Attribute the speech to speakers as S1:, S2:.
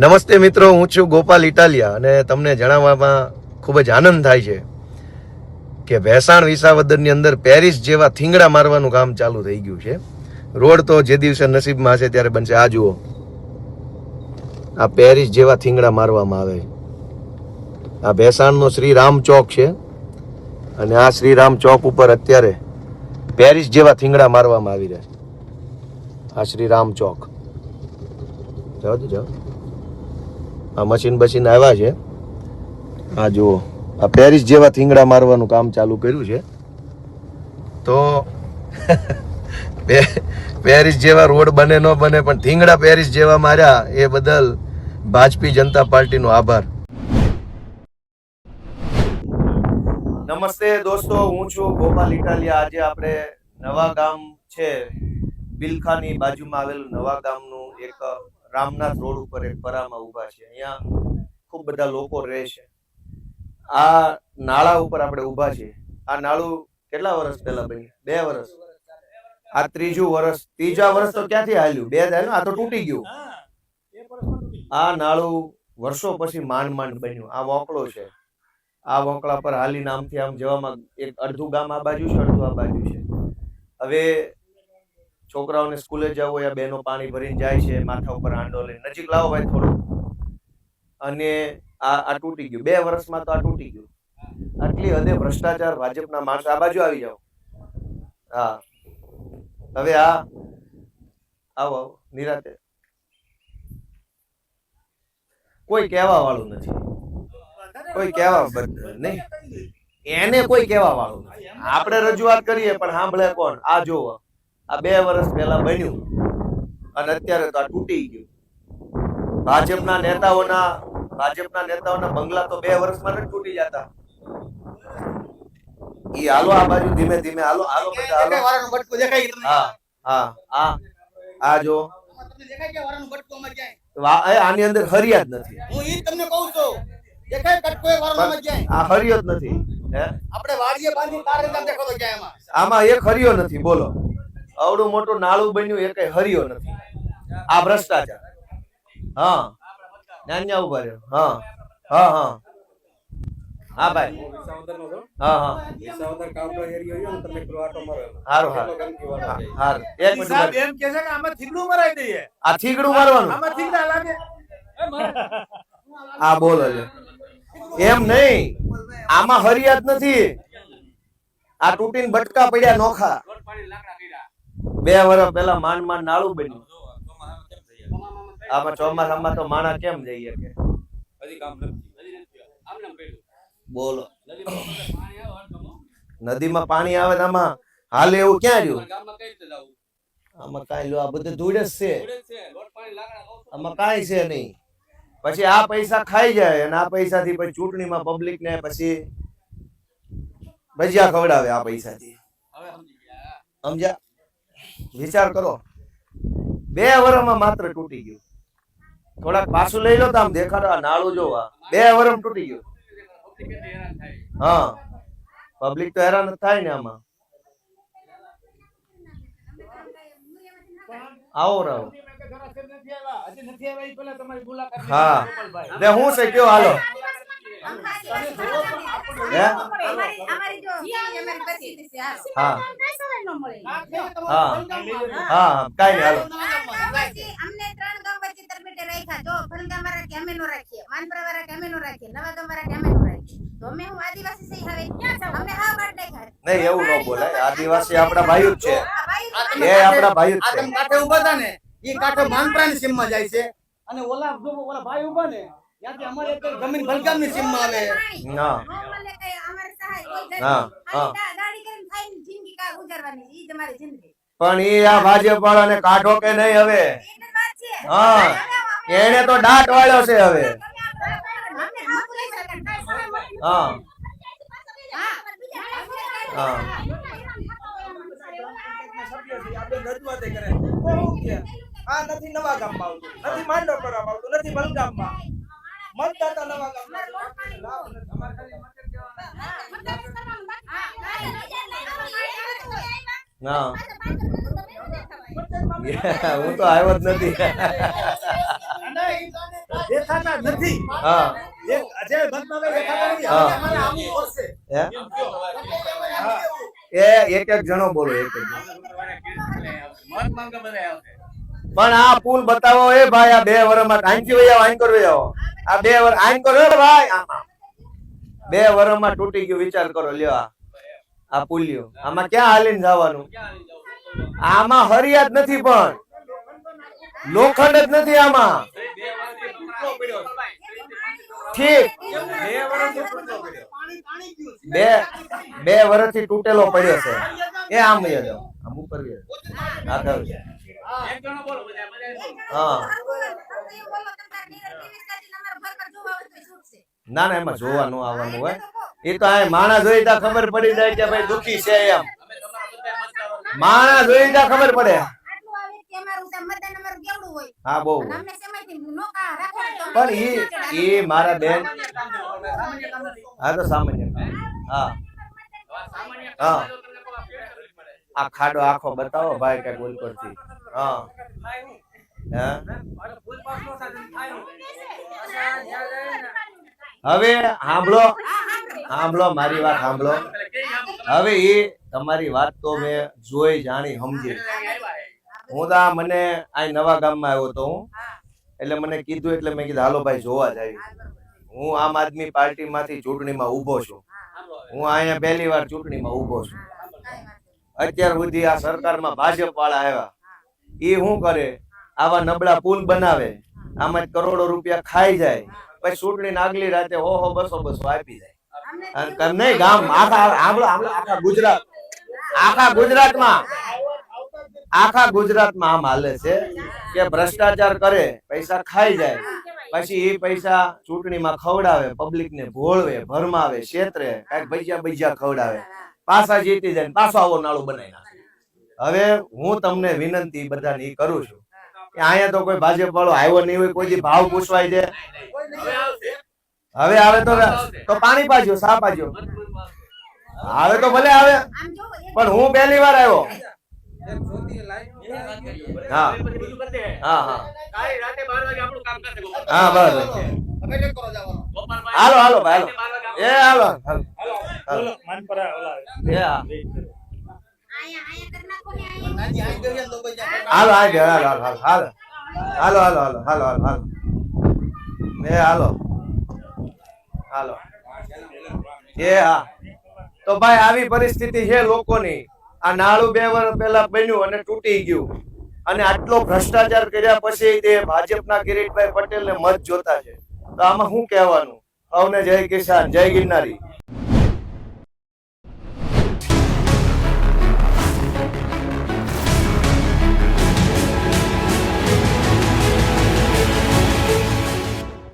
S1: નમસ્તે મિત્રો, હું છું ગોપાલ ઇટાલિયા અને તમને જણાવવામાં ખૂબ જ આનંદ થાય છે કે ભેસાણ વિસાવદરની અંદર પેરિસ જેવા થીંગડા મારવાનું કામ ચાલુ થઈ ગયું છે. રોડ તો જે દિવસે નસીબમાં હશે ત્યારે બનશે. આ જુઓ. આ પેરિસ જેવા થીંગડા મારવામાં આવે. આ ભેસાણનો શ્રી રામ ચોક છે અને આ શ્રી રામ ચોક ઉપર અત્યારે પેરિસ જેવા થીંગડા મારવામાં આવી રહ્યા છે. આ શ્રી રામ ચોક. જાઓ જાઓ. આ મશીન બશીન આવ્યા છે. આ જુઓ, આ પેરિસ જેવા થીંગડા મારવાનું કામ ચાલુ કર્યું છે. તો પેરિસ જેવા રોડ બને ન બને, પણ થીંગડા પેરિસ જેવા માર્યા, એ બદલ ભાજપી જનતા પાર્ટીનો આભાર. નમસ્તે દોસ્તો, હું છું ગોપાલ ઇટાલિયા. આજે આપણે નવા ગામ છે. બિલખાની બાજુમાં આવેલું નવા ગામનું એક રામનાથ રોડ ઉપર એક પરામાં ઊભા છે. અહીંયા ખૂબ બધા લોકો રહે છે. આ નાળા ઉપર આપણે ઊભા છે આ નાળું કેટલા વર્ષ પહેલા બન્યું? બે વર્ષ. આ ત્રીજું વર્ષ. ત્રીજા વર્ષ તો ક્યાંથી હાલ્યું? બે થાય આ તો તૂટી ગયું. આ નાળું વર્ષો પછી માંડ માંડ બન્યું. આ વોકળો છે. આ વોકળા પર હાલી નામથી આમ જવામાં એક અડધું ગામ આ બાજુ છે, અડધું આ બાજુ છે. હવે છોકરાઓને સ્કૂલે જવું હોય બેનો પાણી ભરીને જાય છે, માથા ઉપર આંડો લઈને. નજીક લાવો ભાઈ થોડું. અને આ આ તૂટી ગયું. બે વર્ષમાં તો આ તૂટી ગયું. આટલી હદે ભ્રષ્ટાચાર ભાજપના માણસ. આ બાજુ આવી જાઓ. હા. હવે આ, આવો આવો. નિરાતે. કોઈ કહેવા વાળું નથી. કોઈ કહેવા નહીં. એને કોઈ કહેવા વાળું નથી. આપણે રજૂઆત કરીએ, પણ સાંભળે કોણ? આ જોવો આ બે વર્ષ પહેલા બન્યું. અને અત્યારે તો આ તૂટી ગયું. ભાજપના નેતાઓના ભાજપના નેતાઓના બંગલા તો બે વર્ષમાં નથી તૂટી જતા. ઈ હાલો આ બાજુ ધીમે ધીમે હાલો હાલો બધા હાલો. હા હા આ આ જો.
S2: આમાં આમાં
S1: આની અંદર હરિયા જ નથી.
S2: હું ઈ તમને કહું છું. દેખાય કટકો એ વારાનું આમાં
S1: આ હરિયો જ નથી હે?
S2: આપણે વાડીએ બાંધી તારે દેખાતો ક્યાંય એમાં.
S1: આમાં એક હરિયો નથી બોલો. અવડું મોટું નાળું બન્યું એ કઈ હર્યો નથી. આ ભ્રષ્ટાચાર. હા. નાન્યા ઊભા રહ્યો. હા. હા હા. હા ભાઈ. હા હા. હારું હારું. હા, હારું. એક મિનિટ
S3: એમ કે છે કે આમાં થીગડું મરાઈ દઈએ.
S1: આ થીગડું મારવાનું.
S3: આમાં થીગડા લાગે.
S1: આ બોલો એમ નહીં. આમાં હરિયાત નથી. આ તૂટીને બટકા પડ્યા નોખા. બે વર્ષ પહેલા માંડ માંડ નાળું બન્યું. આમાં ચોમાસામાં તો માણા કેમ જઈએ કે બોલો. નદીમાં પાણી આવે તો આમાં હાલે એવું ક્યાં રહ્યું? આમાં કાંઈ લો આ બધું ધૂળ જ છે. આમાં કાંઈ છે નહીં. પછી આ પૈસા ખાઈ જાય અને આ પૈસાથી પછી ચૂંટણીમાં પબ્લિક ને પછી ભજીયા ખવડાવે આ પૈસાથી. સમજ્યા? વિચાર કરો. બે વર્ષમાં માત્ર તૂટી ગયું. થોડાક પાછું લઈ લો તો આમ દેખાડો નાળું જોવા. બે વરમ તૂટી ગયું. હા. પબ્લિક તો હેરાન થાય ને આમાં. આવો રાવ હા. હું છે, કયો, હાલો. હે? હા હા હા કાંઈ નહીં હાલો
S4: અમને ત્રણ ગામ વચ્ચે તરબેટે રાખ્યા જો ફલગામ વાળા કે અમે નો રાખીએ માનપરા વાળા કે અમે નો રાખીએ નવા ગામ વાળા કે અમે નો રાખીએ તો અમે હું આદિવાસી સહી હવે અમે હા
S1: નહીં એવું ન બોલાય આદિવાસી આપણા ભાઈઓ જ છે એ આપણા ભાઈઓ જ
S2: આ
S1: છે
S2: તમે કાંઠે ઊભા હતા ને એ કાંઠે માનપરાની સીમમાં જાય છે અને ઓલા જો ઓલા ભાઈ ઊભા ને ત્યાંથી અમારે એક જમીન ભલગામની સીમમાં આવે
S1: ના પણ એ આ ભાજપ વાળાને કાઢો કે નહીં હવે? હા. એને તો ડાટ વાળ્યો છે હવે.
S4: હા.
S1: હા?
S3: આ નથી નવા ગામમાં આવતું. નથી માંડો કરવામાં આવતું નથી બલગામમાં. મતદાતા નવા ગામમાં. ના
S1: હું. તો આવ્યો જ નથી.
S3: એ
S2: દેખાતા નથી.
S1: હા.
S2: જે જે બંધમાં દેખાતા નથી.
S1: હા.
S2: હવે અમારે આવું પડશે
S1: એ એક એક જણો બોલો એક એક પણ આ પુલ બતાવો. એ ભાઈ આ બે વર્ષમાં આઈનથી વૈયા આવો આઈન કરો આવો આ બે વર આઈન કરો ભાઈ આમાં. બે વર્ષમાં તૂટી ગયું વિચાર કરો લ્યો આ. આ પુલિયો. આમાં ક્યાં હાલીને જવાનું? આમાં હરિયાત નથી પણ. લોખંડ જ નથી આમાં. ઠીક. બે બે વર્ષથી તૂટેલો પડ્યો છે. એ આમ વહી જાઓ. આમ ઉપર. હા. ના ના, એમાં જોવાનું આવવાનું હોય. એ તો આ માણસ જોઈ ત્યાં ખબર પડી જાય કે ભાઈ દુખી છે એમ. માણસ જોઈ ત્યાં ખબર પડે. હા, બહુ. પણ એ ઈ મારા બેન હા, તો સામાન્ય. હા. હા. આ ખાડો આખો બતાવો, ભાઈ કઈ બોલ પરથી હા. હા હવે સાંભળો સાંભળો મારી વાત સાંભળો હવે એ તમારી વાત તો મેં જોઈ જાણી સમજી. હું તો મને આ નવા ગામમાં આવ્યો તો હું. એટલે મને કીધું એટલે મેં કીધું હાલો ભાઈ જોવા જાય હું આમ આદમી પાર્ટીમાંથી ચૂંટણીમાં ઊભો છું. હું. અહીંયા પહેલી વાર ચૂંટણીમાં ઊભો છું. અત્યાર સુધી આ સરકારમાં ભાજપ વાળા આવ્યા એ શું કરે? આવા નબળા પુલ બનાવે. આમાં કરોડો રૂપિયા ખાઈ જાય. પછી ચૂંટણી નાગલી રાતે હો હો બસો બસો આપી જાય તમને ગામ આખા આંબળો આંબળો આખા ગુજરાત આખા ગુજરાતમાં આખા ગુજરાતમાં આમ હાલે છે કે ભ્રષ્ટાચાર કરે પૈસા ખાઈ જાય. પછી એ પૈસા ચૂંટણીમાં ખવડાવે પબ્લિક ને ભોળવે ભરમાવે ક્ષેત્રે કંઈક ભજીયા ભજીયા ખવડાવે. પાછા જીતી જાય પાછો આવો નાળું બનાવી નાખે. હવે હું તમને વિનંતી બધાને કરું છું કે અહીંયા તો કોઈ ભાજપ વાળો આવ્યો નહીં હોય કોઈ ભાવ પૂછવાય છે. હવે આવે તો તો પાણી પાજો સા પાજો. આવે તો ભલે આવે. પણ હું પહેલી વાર આવ્યો. હા. હા હા. હા બસ હાલો હાલો ભાઈ. હાલો એ હાલો હાલો. હાલો. હાલો હાલો હાલો હાલો હાલો હાલો. હાલો હાલો હાલો હાલો હાલો. એ, હાલો. હાલો. એ, હા. તો ભાઈ, આવી પરિસ્થિતિ છે લોકોની. આ નાળું બે વર્ષ પહેલા બન્યું અને તૂટી ગયું. અને આટલો ભ્રષ્ટાચાર કર્યા પછી તે ભાજપના કિરીટભાઈ પટેલને મત જોતા છે. તો આમાં શું કહેવાનું? અવને જય કિસાન, જય ગિરનારી.